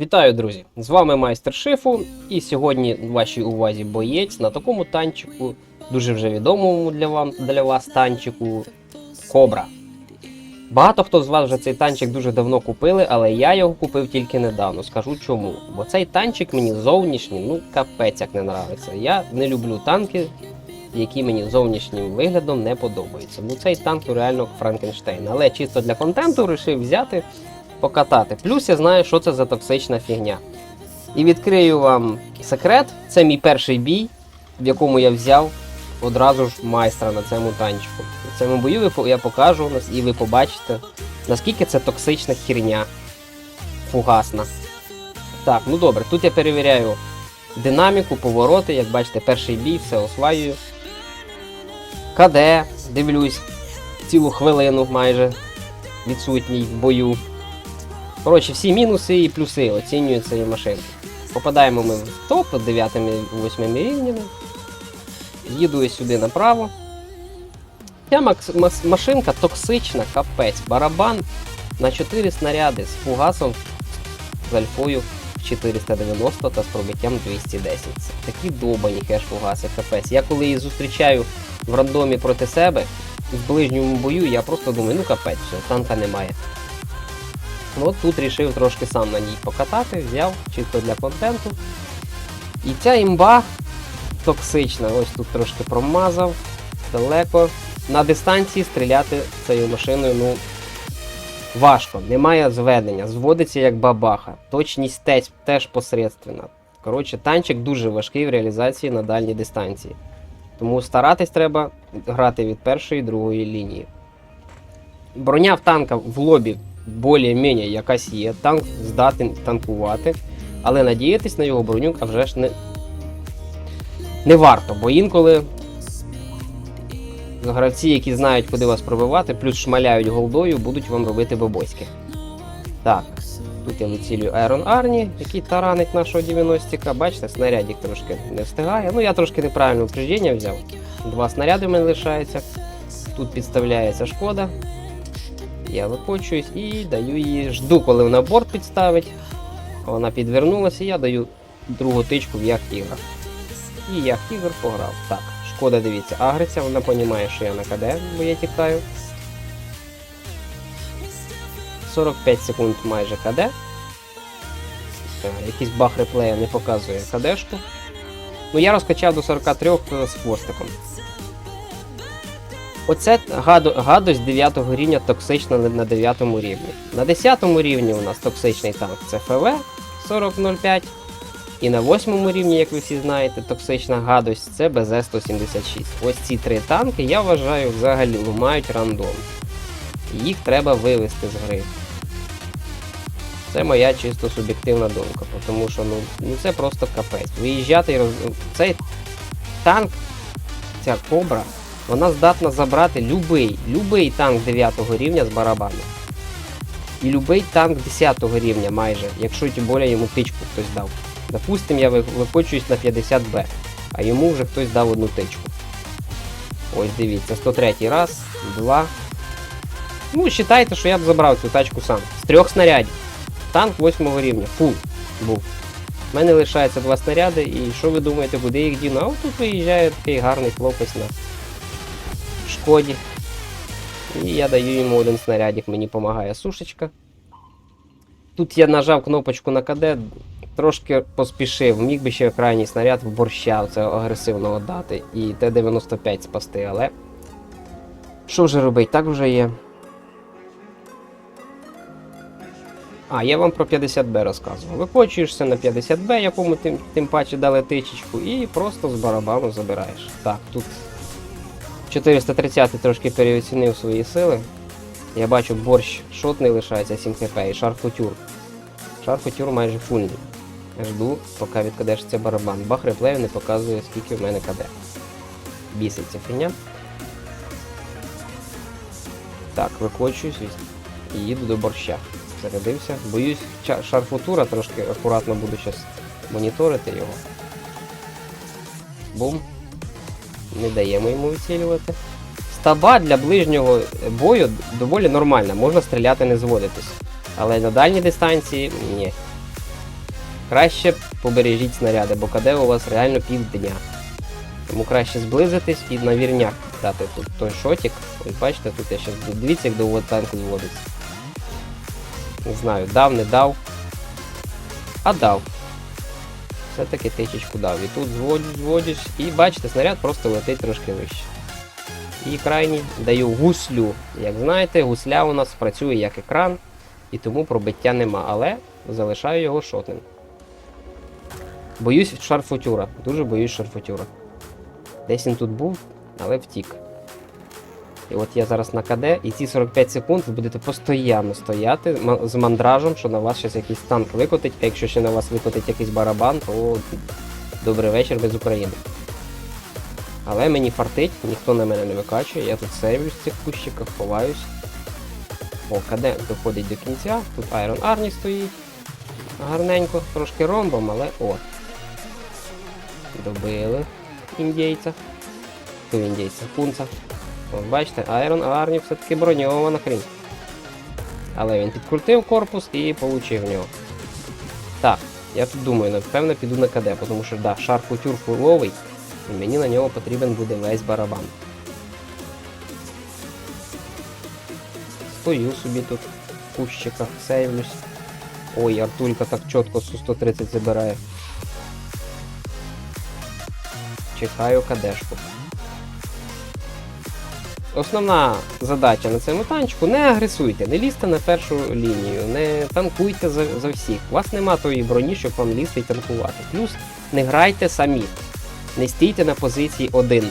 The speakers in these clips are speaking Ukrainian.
Вітаю, друзі! З вами майстер шифу, і сьогодні в вашій увазі боєць на такому танчику, дуже вже відомому для, вам, для вас танчику Кобра. Багато хто з вас вже цей танчик дуже давно купили, але я його купив тільки недавно. Скажу чому. Бо цей танчик мені зовнішній, ну капець як не нравиться. Я не люблю танки, які мені зовнішнім виглядом не подобаються. Ну цей танк реально Франкенштейн. Але чисто для контенту вирішив взяти покатати. Плюс я знаю, що це за токсична фігня. І відкрию вам секрет: це мій перший бій, в якому я взяв одразу ж майстра на цьому танчику. В цьому бою я покажу і ви побачите, наскільки це токсична херня. Фугасна. Так, ну добре, тут я перевіряю динаміку, повороти, як бачите, перший бій, все осваюю. КД, дивлюсь, цілу хвилину майже відсутній в бою. Коротше, всі мінуси і плюси оцінюють цієї машинки. Попадаємо ми в топ 9-8 рівнями. Їду я сюди направо. Ця машинка токсична, капець. Барабан на 4 снаряди з фугасом з альфою в 490 та з пробиттям 210. Це такі довбані хеш фугаси, капець. Я коли її зустрічаю в рандомі проти себе, в ближньому бою, я просто думаю, ну капець, все, танка немає. Ну, тут рішив трошки сам на ній покатати, взяв чисто для контенту. І ця імба токсична, ось тут трошки промазав, далеко. На дистанції стріляти цією машиною ну, важко, немає зведення, зводиться як бабаха. Точність теж, теж посередственна. Коротше, танчик дуже важкий в реалізації на дальній дистанції. Тому старатись треба грати від першої і другої лінії. Броня в танка в лобі більш-менш якась є, танк здатен танкувати, але надіятись на його броню а вже ж не, не варто, бо інколи гравці, які знають, куди вас пробивати, плюс шмаляють голдою, будуть вам робити бабоськи. Так, тут я вицілюю Айрон Арні, який таранить нашого 90-ка. Бачите, снарядик трошки не встигає. Ну я трошки неправильне упреждення взяв. Два снаряди в мене лишається. Тут підставляється шкода. Я викочуюсь і даю її. Жду, коли вона борт підставить. Вона підвернулася, і я даю другу тичку в як тігр. І як тігр пограв. Так, шкода, дивіться, агриться, вона розуміє, що я на КД, бо я тікаю. 45 секунд майже КД. Якийсь баг реплея не показує КДшку. Ну я розкачав до 43 з хвостиком. Оце гадо, гадость 9 рівня токсична на 9 рівні. На 10 рівні у нас токсичний танк це ФВ 4005. І на 8 рівні, як ви всі знаєте, токсична гадость це БЗ-176. Ось ці три танки, я вважаю, взагалі мають рандом. Їх треба вивести з гри. Це моя чисто суб'єктивна думка, тому що ну, ну це просто капець. Виїжджати роз... Цей танк, ця кобра, вона здатна забрати любий, любий танк 9 рівня з барабану. І любий танк 10 рівня майже, якщо тим більше йому тичку хтось дав. Допустим, я ви- викочуюсь на 50Б, а йому вже хтось дав одну тичку. Ось дивіться, 103 раз, два. Ну, вважайте, що я б забрав цю тачку сам. З трьох снарядів. Танк 8 рівня. Фул був. У мене лишається два снаряди, і що ви думаєте, куди їх діну? А от тут виїжджає такий гарний хлопець на шкоді. І я даю йому один снарядик, мені допомагає сушечка. Тут я нажав кнопочку на КД, трошки поспішив. Міг би ще крайній снаряд в борща це агресивного дати і Т-95 спасти, але. Що вже робить? Так вже є. А, я вам про 50Б розказував. Викочуєшся на 50Б, якому тим, тим паче дали тичечку, і просто з барабану забираєш. Так, тут 430 трошки переоцінив свої сили. Я бачу, борщ шотний лишається 7 хп і шар футюр. Шар футюр майже фульний. Жду, поки відкадешся барабан. Бах реплею не показує, скільки в мене КД. Біситься фігня. Так, викочуюсь і їду до борща. Зарядився. Боюсь, ча- шар футура трошки акуратно буду зараз моніторити його. Бум. Не даємо йому вицілювати. Стаба для ближнього бою доволі нормальна, можна стріляти не зводитись. Але на дальній дистанції ні. Краще побережіть снаряди, бо КД у вас реально півдня. Тому краще зблизитись і на вірняк дати тут той шотик. Ось бачите, тут я зараз дивіться, як довго танк зводиться. Не знаю, дав, не дав. А дав. Все-таки тичечку дав. І тут зводиш, і бачите, снаряд просто летить трошки вище. І крайній даю гуслю. Як знаєте, гусля у нас працює як екран, і тому пробиття нема, але залишаю його шотним. Боюсь шарфутюра. Дуже боюсь шарфутюра. Десь він тут був, але втік. І от я зараз на КД, і ці 45 секунд ви будете постійно стояти з мандражем, що на вас щось якийсь танк викотить, а якщо ще на вас викотить якийсь барабан, то добрий вечір без України. Але мені фартить, ніхто на мене не викачує, я тут сейвлюсь в цих кущиках, ховаюсь. О, КД доходить до кінця, тут Iron Arnie стоїть. Гарненько, трошки ромбом, але о. Добили індійця. Ту індійця, пунца. От бачите, Iron Arnie все-таки броньована хрінь. Але він підкрутив корпус і получив нього. Так, я тут думаю, напевно піду на КД, тому що да, шар кутюр фуловий, і мені на нього потрібен буде весь барабан. Стою собі тут в кущиках, сейвлюсь. Ой, Артулька так чітко су 130 забирає. Чекаю кадешку. Основна задача на цьому танчику не агресуйте, не лізьте на першу лінію, не танкуйте за, за всіх. У вас нема тої броні, щоб вам лізти і танкувати. Плюс не грайте самі. Не стійте на позиції один.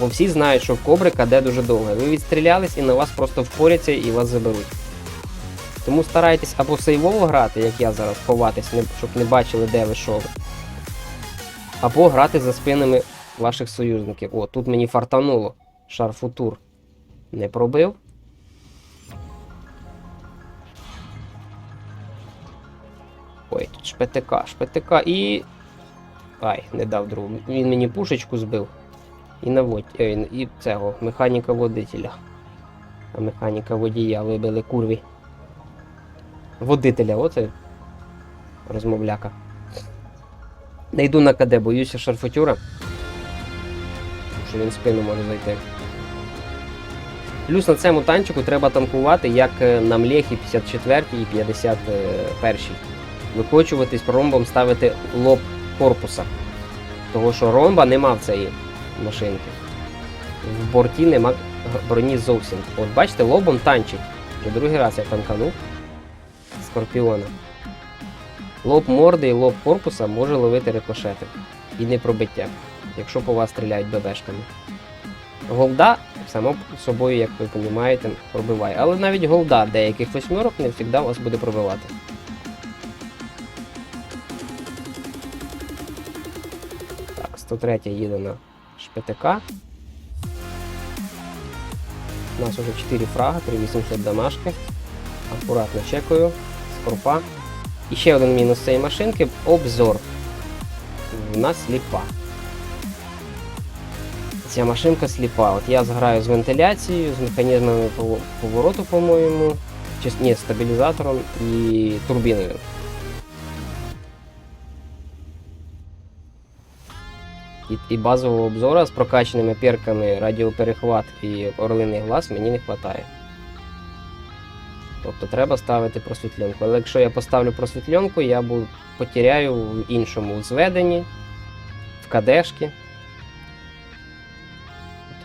Бо всі знають, що в кобри КД дуже довго. Ви відстрілялись і на вас просто впоряться і вас заберуть. Тому старайтесь або сейвово грати, як я зараз, ховатись, щоб не бачили, де ви що. Або грати за спинами ваших союзників. О, тут мені фартануло. Шарфутур. Не пробив. Ой, тут шпетика, шпетика і. Ай, не дав другу. Він мені пушечку збив. І наводь. Ой, і цього механіка водителя. А механіка водія вибили курві. Водителя, оце розмовляка. Не йду на КД, боюся шарфутюра. Що він спину може зайти. Плюс на цьому танчику треба танкувати, як е, на Млехі 54 і 51. Викочуватись ромбом ставити лоб корпуса. Того що ромба нема в цієї машинки. В борті нема броні зовсім. От бачите, лобом танчить. Вже другий раз я танканув скорпіона. Лоб морди і лоб корпуса може ловити рикошети. І не пробиття, якщо по вас стріляють ББшками. Голда, само собою, як ви розумієте, пробиває. Але навіть голда деяких восьмерок не завжди вас буде пробивати. Так, 103 їде на ШПТК. У нас уже 4 фрага, 3800 дамашки. Акуратно чекаю. Скорпа. І ще один мінус цієї машинки обзор. Вона сліпа. Ця машинка сліпа. От я зграю з вентиляцією, з механізмами повороту, по-моєму. Чи, ні, стабілізатором і турбіною. І, і базового обзора з прокачаними перками радіоперехват і орлиний глаз мені не вистачає. Тобто треба ставити просвітленку. Але якщо я поставлю просвітленку, я потеряю в іншому зведенні, в кадешки.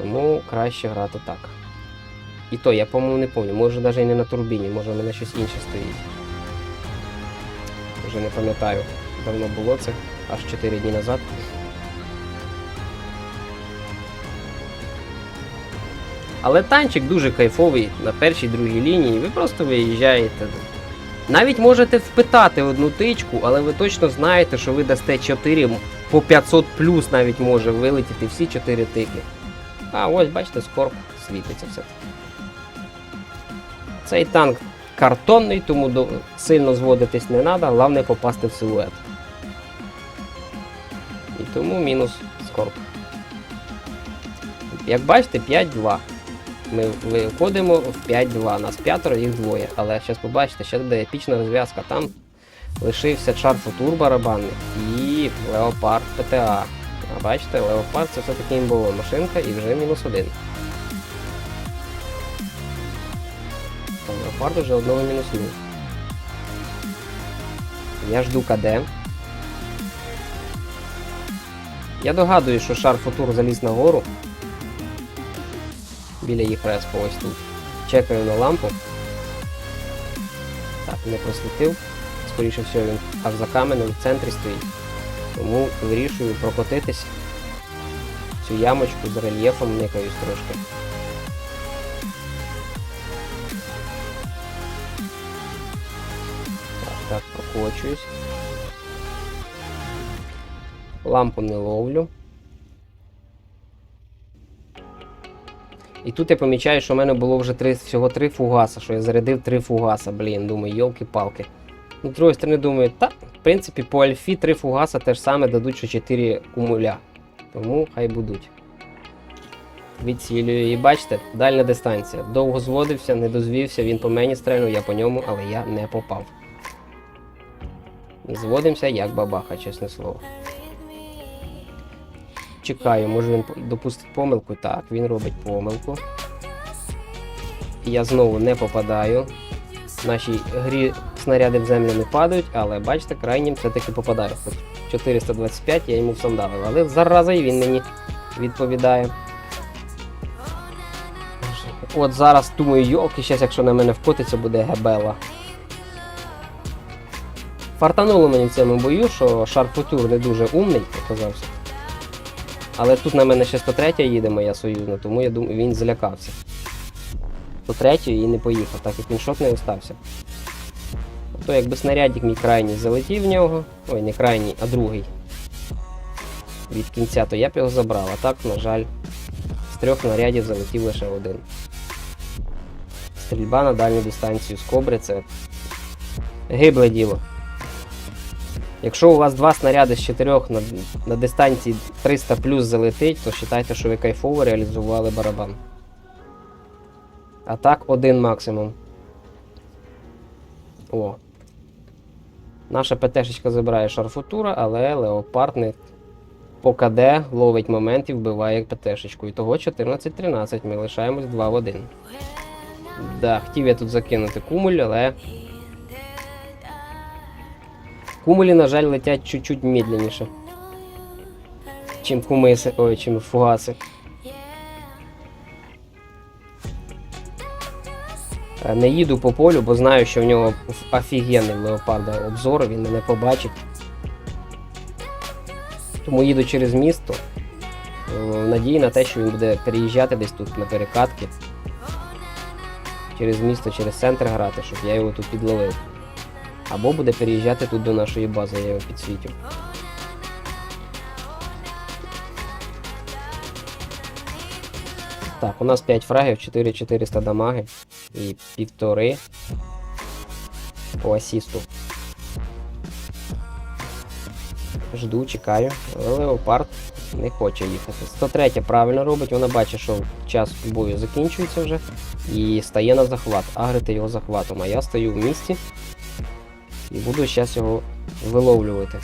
Тому краще грати так. І то, я, по-моєму, не пам'ятаю, може навіть і не на турбіні, може в мене щось інше стоїть. Вже не пам'ятаю. Давно було це, аж 4 дні назад. Але танчик дуже кайфовий на першій другій лінії, ви просто виїжджаєте. Навіть можете впитати одну тичку, але ви точно знаєте, що ви дасте 4 по 500 плюс навіть може вилетіти всі 4 тики. А ось бачите, скорб світиться все. Цей танк картонний, тому до... сильно зводитись не треба, головне попасти в силует. І тому мінус скорб. Як бачите, 5-2. Ми виходимо в 5-2. Нас п'ятеро, їх двоє. Але зараз побачите, ще буде епічна розв'язка там. лишився Чар Футур барабанник і Леопард ПТА. А бачите, Леопард це все-таки імбова машинка і вже мінус один. Леопард вже одного мінус мінуснув. Я жду КД. Я догадую, що шар Футур заліз на гору. Біля їх респу ось тут. Чекаю на лампу. Так, не просвітив. Скоріше всього він аж за каменем в центрі стоїть. Тому вирішую прокотитись. Цю ямочку з рельєфом никаюсь трошки. Так, так, прокочуюсь. Лампу не ловлю. І тут я помічаю, що в мене було вже три, всього три фугаса, що я зарядив три фугаса, блін, думаю, йолки-палки. Ну, з другої сторони, думаю, та, в принципі, по альфі три фугаса теж саме дадуть, що 4 кумуля. Тому хай будуть. Відцілюю і бачите, дальня дистанція. Довго зводився, не дозвівся, він по мені стрельнув, я по ньому, але я не попав. Зводимося як бабаха, чесне слово. Чекаю, може він допустить помилку. Так, він робить помилку. Я знову не попадаю. В нашій грі снаряди в землю не падають, але бачите, крайнім все-таки попадаю. Хоч 425 я йому всандавив, але зараза і він мені відповідає. От зараз думаю, йолки, щас, якщо на мене вкотиться, буде гебела. Фартануло мені в цьому бою, що Шарфутюр не дуже умний, оказався. Але тут на мене ще 103 їде моя союзна, тому я думаю, він злякався. 103 і не поїхав, так як він шот не остався. То якби снарядик мій крайній залетів в нього, ой, не крайній, а другий. Від кінця, то я б його забрав, а так, на жаль, з трьох снарядів залетів лише один. Стрільба на дальню дистанцію з кобри це гибле діло. Якщо у вас два снаряди з чотирьох на, на дистанції 300 плюс залетить, то вважайте, що ви кайфово реалізували барабан. А так один максимум. О. Наша ПТшечка забирає шарфутура, але Леопард не по КД ловить момент і вбиває ПТшечку. І того 14-13. Ми лишаємось 2 в 1. Да, хотів я тут закинути кумуль, але. Кумулі, на жаль, летять чуть-чуть медленніше. Чим кумиси, ой, чим фугаси. Не їду по полю, бо знаю, що в нього офігенний леопарда обзор, він мене побачить. Тому їду через місто. е, Надії на те, що він буде переїжджати десь тут на перекатки. Через місто, через центр грати, щоб я його тут підловив. Або буде переїжджати тут до нашої бази, я його підсвітю. Так, у нас 5 фрагів, 4400 дамаги і півтори по асісту. Жду, чекаю. Леопард не хоче їхати. 103 правильно робить, вона бачить, що час бою закінчується вже і стає на захват, агрити його захватом. А я стою в місті і буду зараз його виловлювати.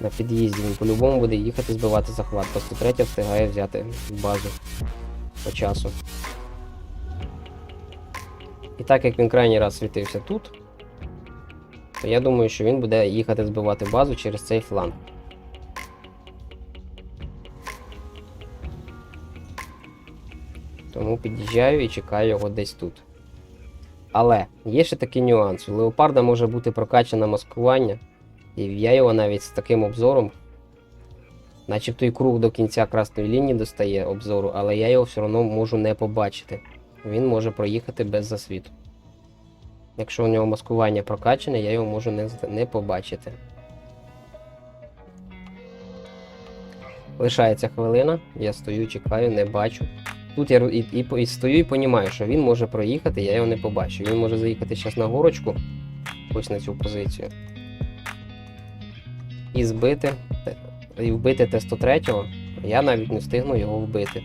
На під'їзді він по-любому буде їхати збивати захват. По 103 встигає взяти базу по часу. І так як він крайній раз світився тут, то я думаю, що він буде їхати збивати базу через цей фланг. Тому під'їжджаю і чекаю його десь тут. Але є ще такий нюанс. У леопарда може бути прокачане маскування, і я його навіть з таким обзором, начебто і круг до кінця красної лінії достає обзору, але я його все одно можу не побачити. Він може проїхати без засвіту. Якщо у нього маскування прокачане, я його можу не, не побачити. Лишається хвилина, я стою, чекаю, не бачу. Тут я і, і, і стою і розумію, що він може проїхати, я його не побачу. Він може заїхати зараз на горочку, ось на цю позицію. І збити, і вбити Т-103, я навіть не встигну його вбити.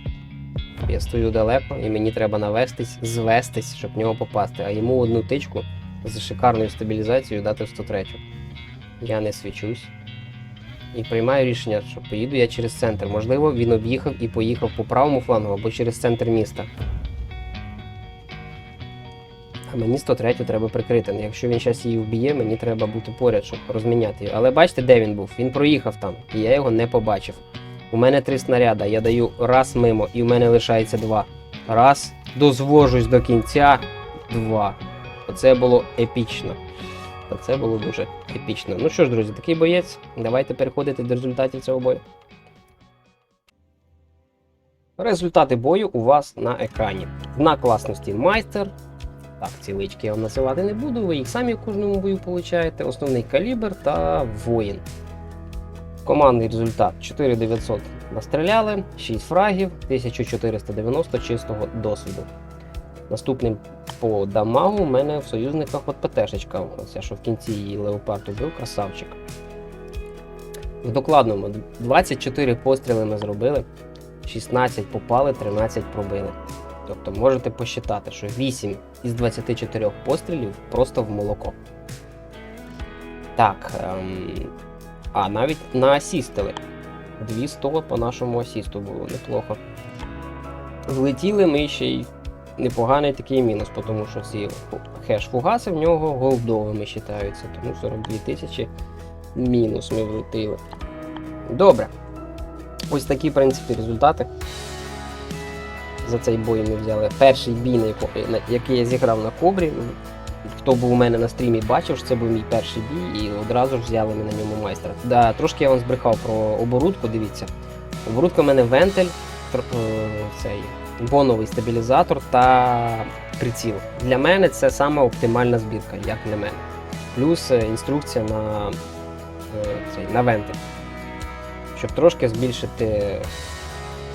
Я стою далеко і мені треба навестись, звестись, щоб в нього попасти. А йому одну тичку з шикарною стабілізацією дати в 103. Я не свічусь. І приймаю рішення, що поїду я через центр. Можливо, він об'їхав і поїхав по правому флангу або через центр міста. А мені 103 треба прикрити. Якщо він зараз її вб'є, мені треба бути поряд, щоб розміняти її. Але бачите, де він був? Він проїхав там, і я його не побачив. У мене три снаряда, я даю раз мимо, і в мене лишається два. Раз, дозвожусь до кінця, два. Оце було епічно. Оце було дуже епічно. Ну що ж, друзі, такий боєць. Давайте переходити до результатів цього бою. Результати бою у вас на екрані. На класності майстер. Так, ці лички я вам називати не буду, ви їх самі в кожному бою получаєте. Основний калібр та воїн. Командний результат 4900 настріляли, 6 фрагів, 1490 чистого досвіду. Наступним по дамагу у мене в союзниках от ПТшечка. Оце, що в кінці її леопард убив, красавчик. В докладному 24 постріли ми зробили, 16 попали, 13 пробили. Тобто можете посчитати, що 8 із 24 пострілів просто в молоко. Так. Ем... А, навіть на асістили. 200 по нашому асісту було неплохо. Злетіли ми ще й непоганий такий мінус, тому що ці хеш-фугаси в нього голдовими вважаються, тому 42 тисячі мінус ми влетили. Добре. Ось такі, в принципі, результати. За цей бой ми взяли перший бій, який я зіграв на кобрі. Хто був у мене на стрімі, бачив, що це був мій перший бій, і одразу ж взяли ми на ньому майстра. Да, трошки я вам збрехав про оборудку, дивіться. Оборудка в мене вентиль, е, цей боновий стабілізатор та приціл. Для мене це саме оптимальна збірка, як для мене. Плюс е, інструкція на, е, цей, на вентиль. Щоб трошки збільшити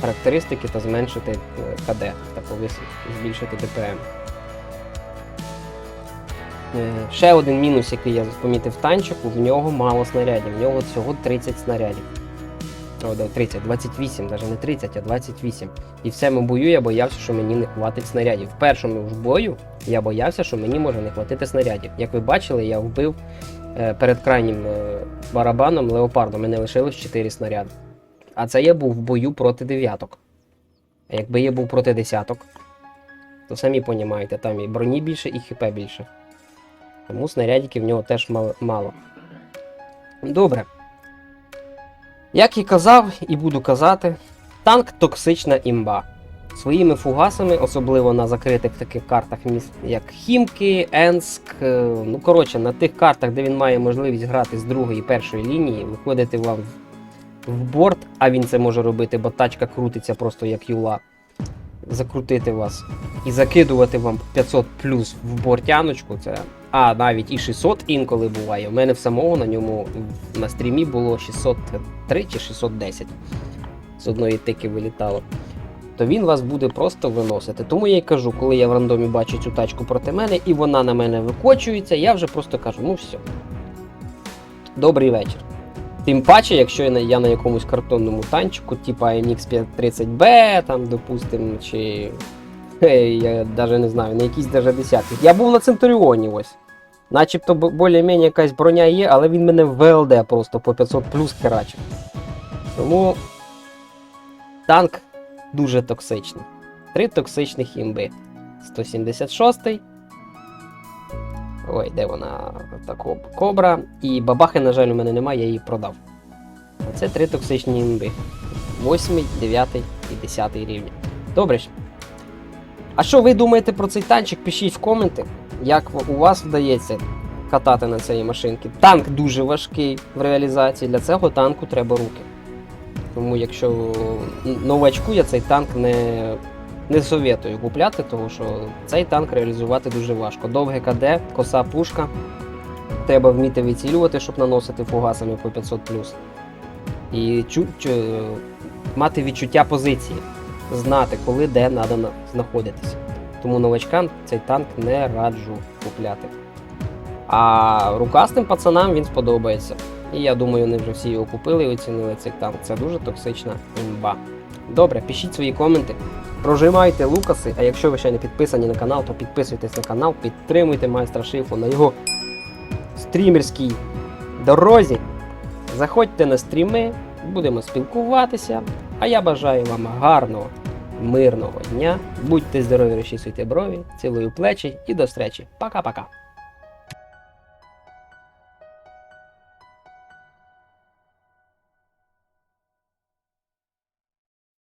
характеристики та зменшити КД повисити, збільшити ДПМ. Е, Ще один мінус, який я помітив танчику, в нього мало снарядів, в нього всього 30 снарядів. О, 30, 28, навіть не 30, а 28. І в цьому бою я боявся, що мені не хватить снарядів. В першому ж бою я боявся, що мені може не хватити снарядів. Як ви бачили, я вбив е, перед крайнім е, барабаном леопардом, мене лишилось 4 снаряди. А це я був в бою проти дев'яток. А якби я був проти десяток, то самі понімаєте, там і броні більше, і хп більше. Тому снарядиків в нього теж мало. Добре. Як і казав, і буду казати, танк токсична імба. Своїми фугасами, особливо на закритих таких картах як Хімки, Енск. е, Ну, коротше, на тих картах, де він має можливість грати з другої і першої лінії, виходити вам в борт, а він це може робити, бо тачка крутиться просто як юла. Закрутити вас і закидувати вам 500 плюс в бортяночку. Це а навіть і 600 інколи буває. У мене в самого на ньому на стрімі було 603 чи 610. З одної тики вилітало. То він вас буде просто виносити. Тому я й кажу, коли я в рандомі бачу цю тачку проти мене і вона на мене викочується, я вже просто кажу: ну все. Добрий вечір. Тим паче, якщо я на, якомусь картонному танчику, типа MX 530B, там, допустим, чи. Я навіть не знаю, на якісь даже десятки. Я був на Центуріоні ось. Начебто більш-менш якась броня є, але він мене в ВЛД просто по 500 плюс керачив. Тому танк дуже токсичний. Три токсичних імби. 176-й. Ой, де вона? Та кобра. І бабахи, на жаль, у мене немає, я її продав. Це три токсичні імби. 8, 9 і 10 рівні. Добре. А що ви думаєте про цей танчик? Пишіть в коменти, як у вас вдається катати на цій машинці. Танк дуже важкий в реалізації. Для цього танку треба руки. Тому якщо новачку я цей танк не, не советую купляти, тому що цей танк реалізувати дуже важко. Довге КД, коса пушка. Треба вміти вицілювати, щоб наносити фугасами по 500 І чу, чу- мати відчуття позиції, знати, коли де треба знаходитися. Тому новачкам цей танк не раджу купляти. А рукастим пацанам він сподобається. І я думаю, вони вже всі його купили і оцінили цей танк. Це дуже токсична імба. Добре, пишіть свої коменти. Прожимайте Лукаси, а якщо ви ще не підписані на канал, то підписуйтесь на канал, підтримуйте майстра шифу на його стрімерській дорозі. Заходьте на стріми, будемо спілкуватися. А я бажаю вам гарного, мирного дня. Будьте здорові, розчісуйте брові, цілую плечі і до зустрічі. Пока-пока.